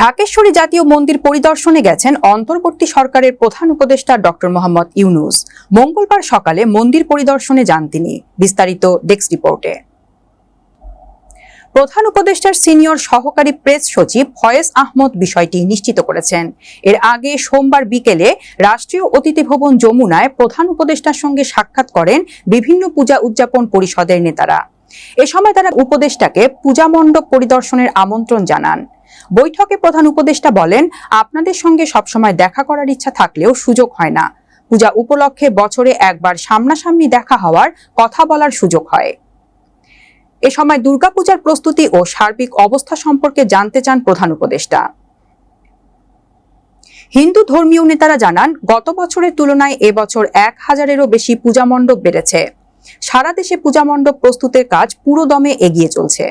ঢাকেশ্বরী জাতীয় মন্দির পরিদর্শনে গেছেন অন্তর্বর্তী সরকারের প্রধান উপদেষ্টা ডক্টর মোহাম্মদ ইউনুস। মঙ্গলবার সকালে মন্দির পরিদর্শনে যান তিনি। বিস্তারিত ডেস্ক রিপোর্টে। প্রধান উপদেষ্টার সিনিয়র সহকারী প্রেস সচিব ফয়েজ আহমদ বিষয়টি নিশ্চিত করেছেন। এর আগে সোমবার বিকেলে রাষ্ট্রীয় অতিথি ভবন যমুনায় প্রধান উপদেষ্টার সঙ্গে সাক্ষাৎ করেন বিভিন্ন পূজা উদযাপন পরিষদের নেতারা। এ সময় তারা উপদেষ্টাকে পূজা মণ্ডপ পরিদর্শনের আমন্ত্রণ জানান। বৈঠকে প্রধান উপদেষ্টা বলেন, আপনাদের সঙ্গে সবসময় দেখা করার ইচ্ছা থাকলেও সুযোগ হয় না। পূজা উপলক্ষে বছরে একবার সামনাসামনি দেখা হওয়ার কথা বলার সুযোগ হয়। এ সময় দুর্গাপূজার প্রস্তুতি ও সার্বিক অবস্থা সম্পর্কে জানতে চান প্রধান উপদেষ্টা। হিন্দু ধর্মীয় নেতারা জানান, গত বছরের তুলনায় এবছর এক হাজারেরও বেশি পূজা মণ্ডপ বেড়েছে। সারা দেশে পূজা মণ্ডপ প্রস্তুতের কাজ পুরোদমে এগিয়ে চলছে।